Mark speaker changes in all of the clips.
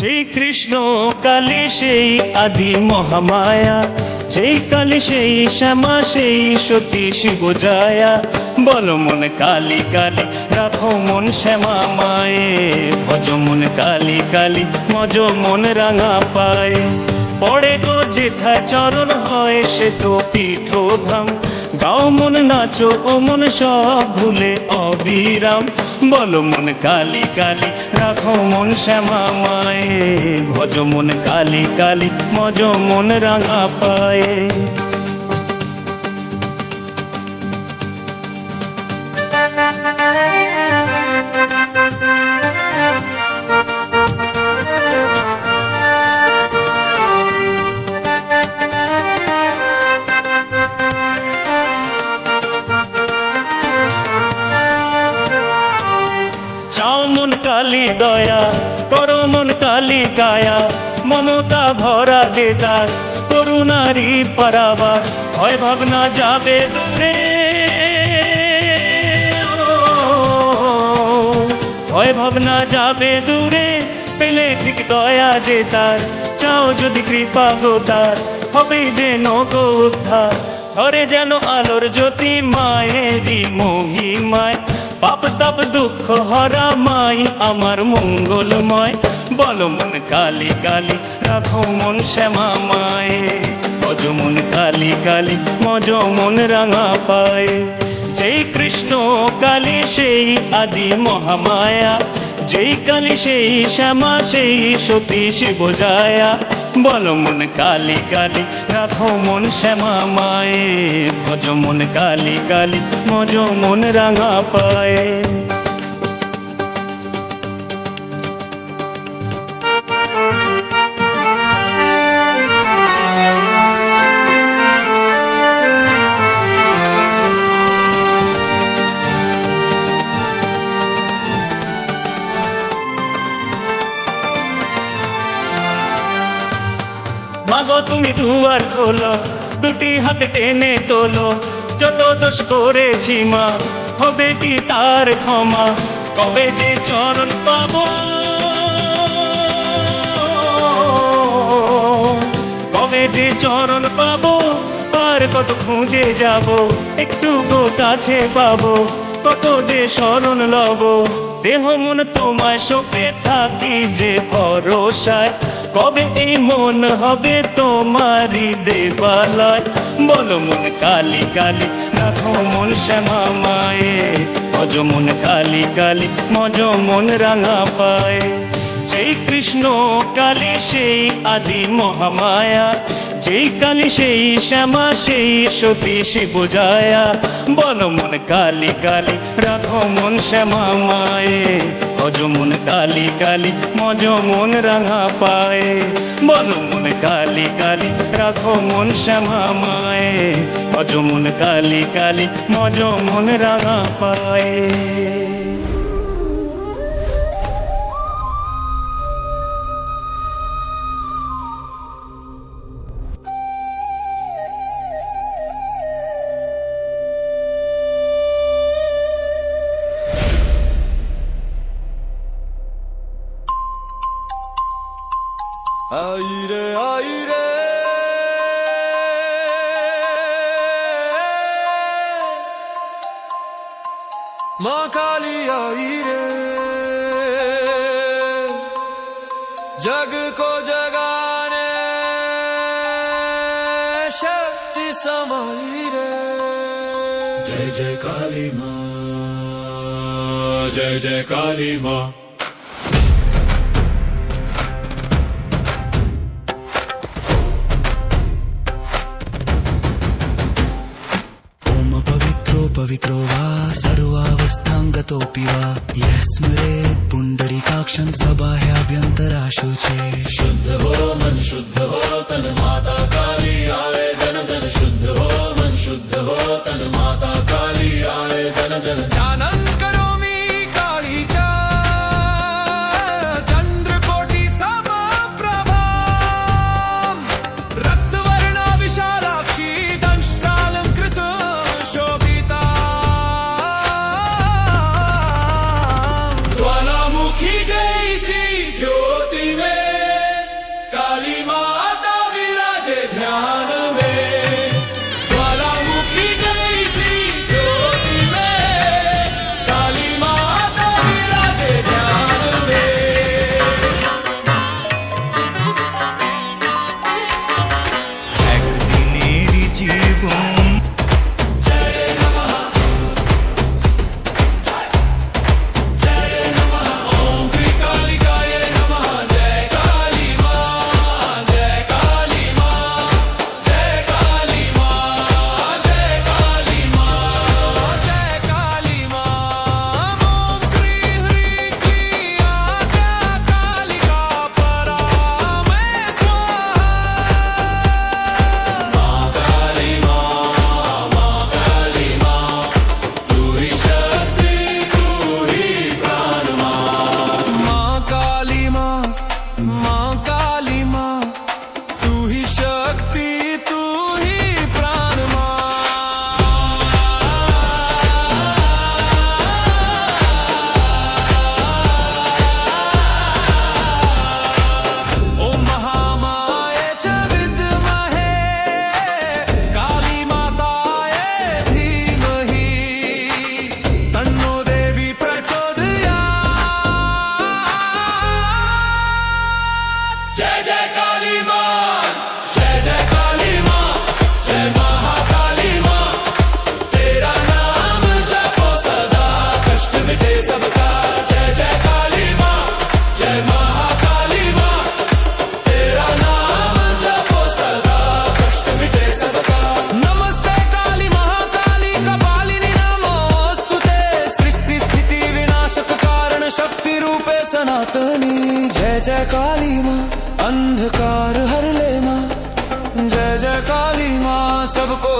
Speaker 1: সেই কৃষ্ণ কালী সেই আদি মহামায়া। সেই কালী সেই শ্যামা, সেই সতী শিব জায়া বলো মন কালী কালী, রাখো মন শ্যামা মায়ে। ভজ মন কালী কালী, মজ মন রাঙা পায়। পড়ে গো যেথা চরণ হয়, সে তো পীঠধাম গাও মন, নাচো ও মন, সব ভুলে অবিরাম। বলো মন কালি কালি, রাখো মন শ্যামা মায়ে। ভজ মন কালি কালি, মজ মন রাঙা পায়ে। কায়া মমতা ভরা যে তার করুণারি পারাবার, ভয় ভাবনা যাবে দূরে। ভয় ভাবনা যাবে দূরে, পেলে ঠিক দয়া যে তার, চাও যদি কৃপা গো তার, হবে যে নগো উদ্ধার। ঘরে যেন আলোর জ্যোতি মায়েরই মহিমায়, পাপ তাপ দুঃখ হরা মাই, আমার মঙ্গলময়। বলো মন কালী কালী, রাখো মন শ্যামা মায়ে। মজ মন কালী কালী মজ মন রাঙা পায়। যেই কৃষ্ণ কালী সেই আদি মহামায়া, যেই কালী সেই শ্যামা সেই সতী শিব জায়া বলো মন কালী কালী, রাখো মন শ্যামা মায়ে। ভজ মন কালী কালী মজ মন রাঙা পায়ে। দুয়ার খোলো, দুটি হাত টেনে তোলো। যত দোষ করেছি মা, হবে কি তার ক্ষমা? কবে যে চরণ পাবো? কবে যে চরণ পাবো? আর কত খুঁজে যাব? একটু গো কাছে পাবো কত যে শরণ লব? দেহ মন তোমায় সপে থাকি যে ভরসায়। কবে এই মন হবে তোমারই দেবালয়? বলো মন কালী কালী, রাখো মন শ্যামা মায়ে। মজ মন কালী কালী, মজ মন রাঙা পায়। যেই কৃষ্ণ কালী সেই আদি মহামায়া যেই কালী সেই শ্যামা, সেই সতী শিব জায়া বলো মন কালী কালী, রাখো মন শ্যামা মায়ে। ভজ মন কালী কালী, মজ মন রাঙা পায়ে। বলো মন কালী কালী, রাখো মন শ্যামা মায়ে। ভজ মন কালী, মজ মন রাঙা পায়ে।
Speaker 2: જય જય કાલી માં. પવિત્રો વા સર્વાવસ્થાંગતોપી વા યસ્મરેત પુંડરીકાક્ષં સબાહ્યાભ્યંતરાશુ છે શુદ્ધ હો મન શુદ્ધ હો તન માતા કાલી આવે જન જન શુદ્ધ હો મન શુદ્ધ હો તન માતા કાલી આવે જન જન જાનન जय काली माँ अंधकार हर ले माँ जय जय काली माँ सबको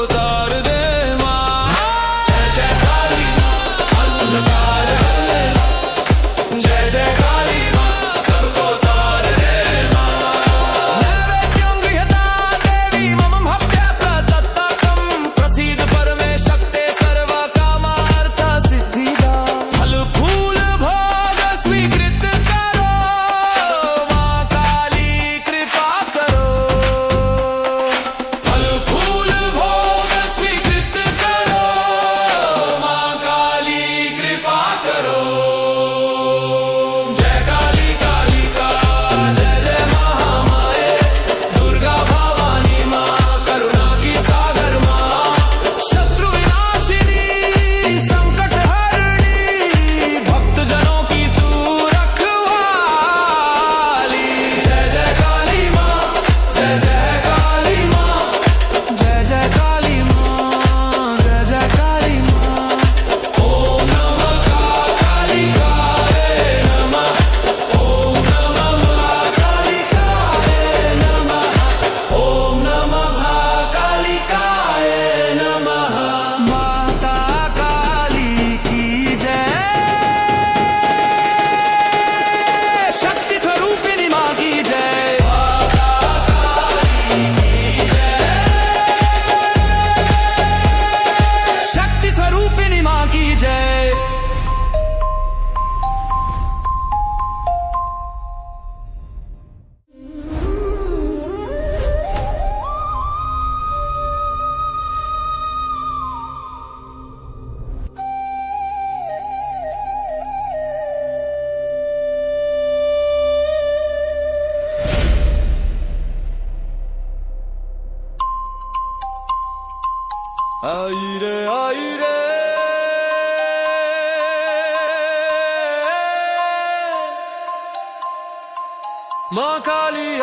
Speaker 2: माँ काली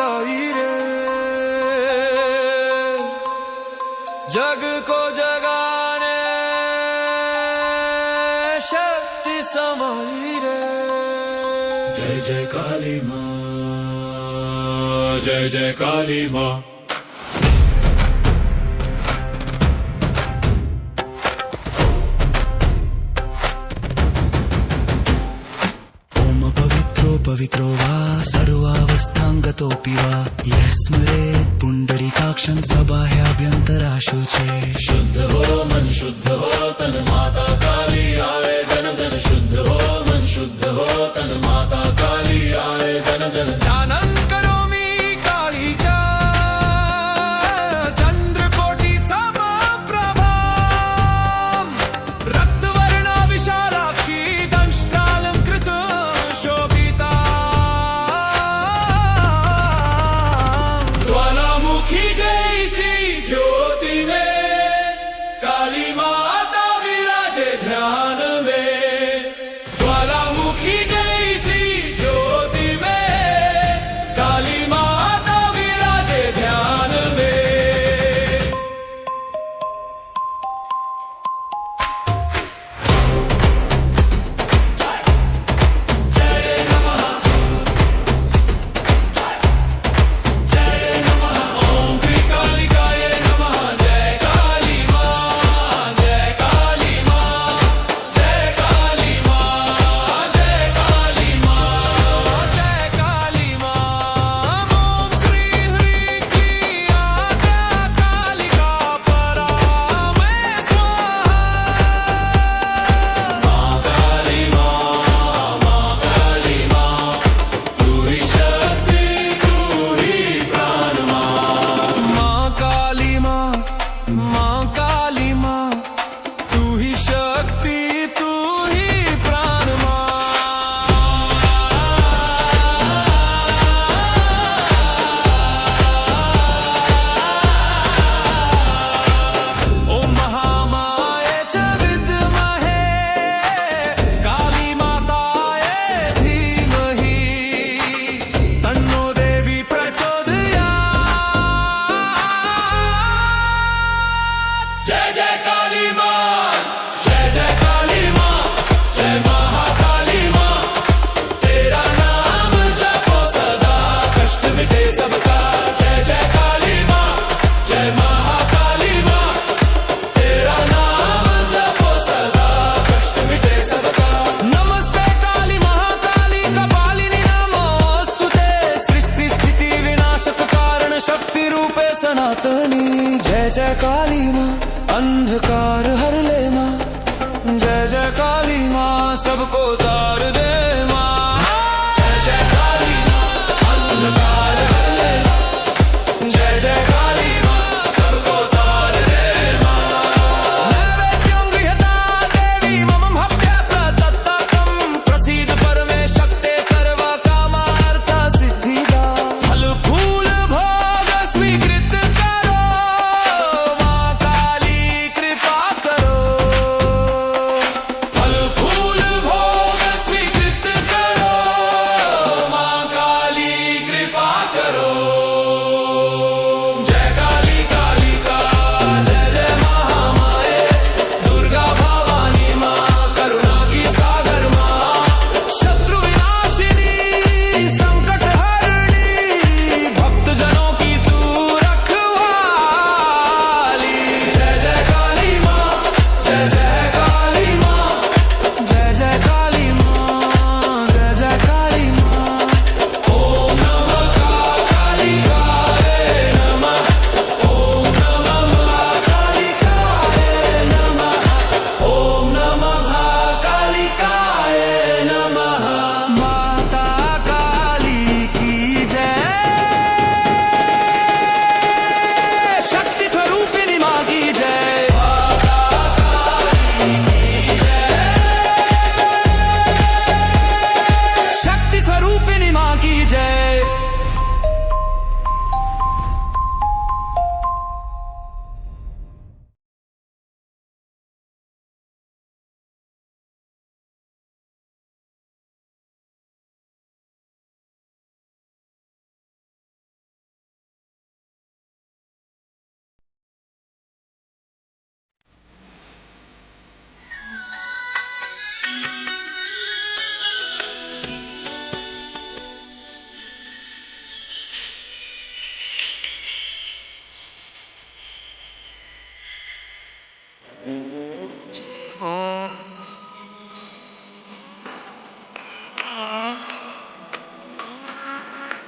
Speaker 2: रे। जग को शक्ति रे। जय जय काली माँ, जय जय काली माँ। हो तन माता काली आए जन जन जान। जय जय काली माँ, अंधकार हर ले माँ जय जय काली माँ, सबको तार दे।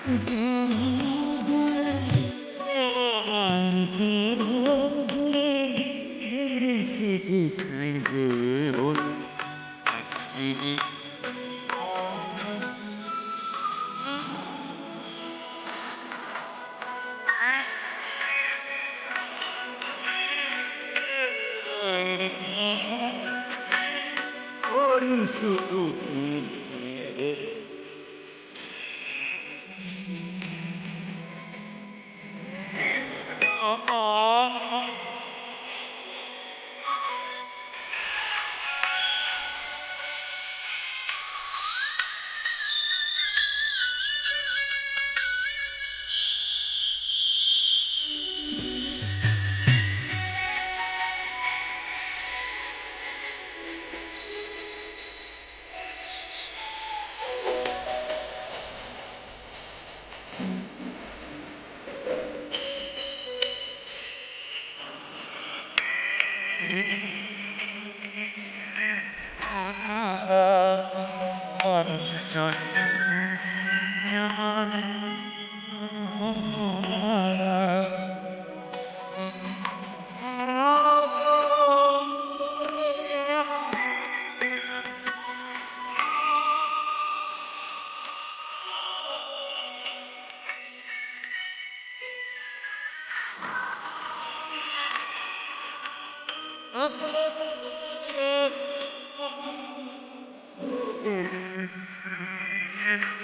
Speaker 2: Mm-hmm.
Speaker 3: 어? 어? 어?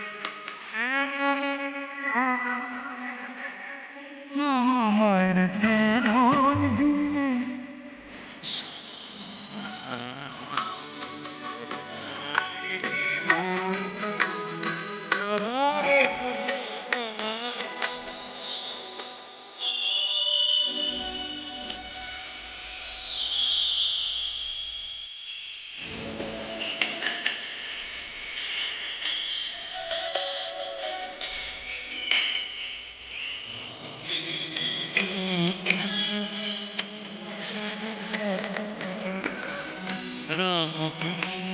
Speaker 3: 어? না।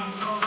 Speaker 3: my god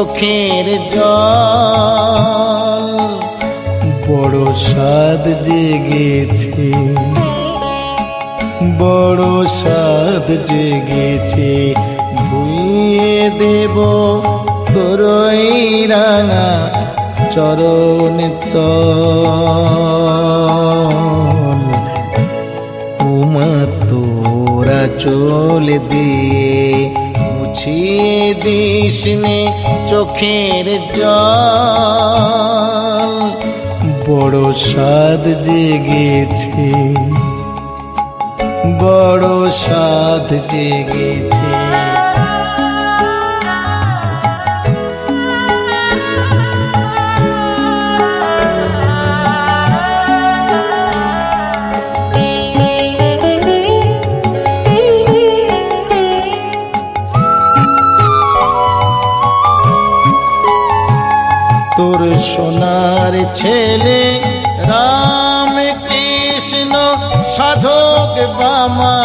Speaker 3: চোখের জল। বড় স্বাদ জেগেছে। বড় স্বাদ জেগেছে। ধুইয়ে দেব তোরই রাঙা চরণ উমা তোরা চোল দিয়ে মুছিয়ে দিস নে চোখের জল। বড় স্বাদ জেগেছে বড় স্বাদ জেগেছে। ছেলে রাম কৃষ্ণ সাধক বামা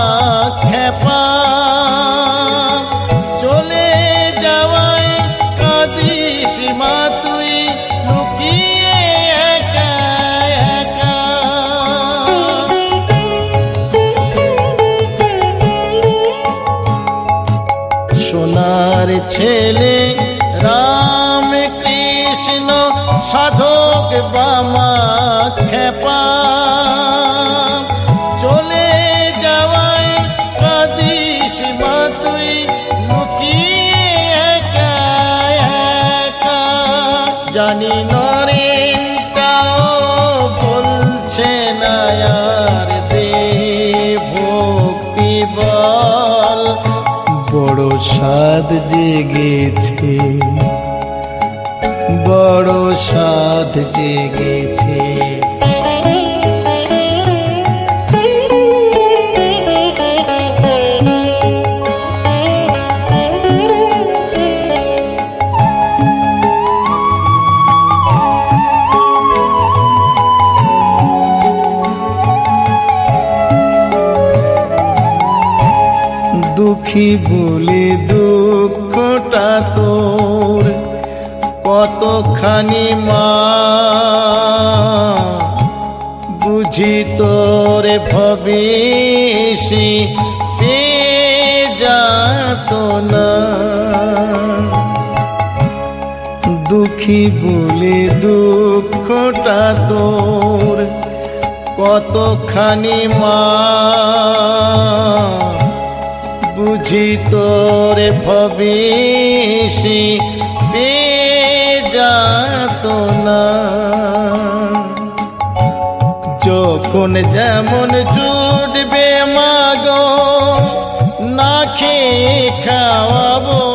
Speaker 3: খেপা। আর দে ভক্তি বল। বড় সাদ জেগেছে বড় সাদ জেগেছে। দুঃখী বলে দুঃখটা তোর। কতখানি মা, বুঝি তোরে ভবিষি পে যাত না। দুঃখী বলে দুঃখটা তোর। কতখানি মা বুঝি তোরে ভবিষি পে যাত না যখন যেমন জুটবে মাগো না খেয়ে খাওয়াবো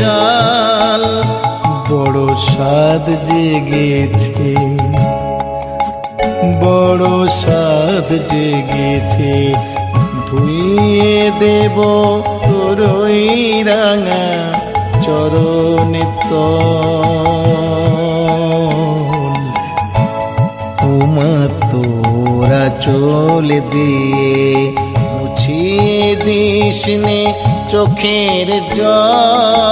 Speaker 3: চাল বড় স্বাদ জেগেছে। বড় স্বাদ জেগেছে। ধুয়ে দেব তোরই রাঙা চরণে চোখের জল।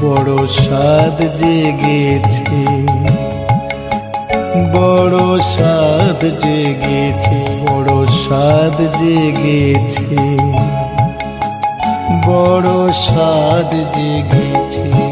Speaker 3: বড় স্বাদ জেগেছে বড় স্বাদ জেগেছে বড় স্বাদ জেগেছে বড় স্বাদ জেগেছে।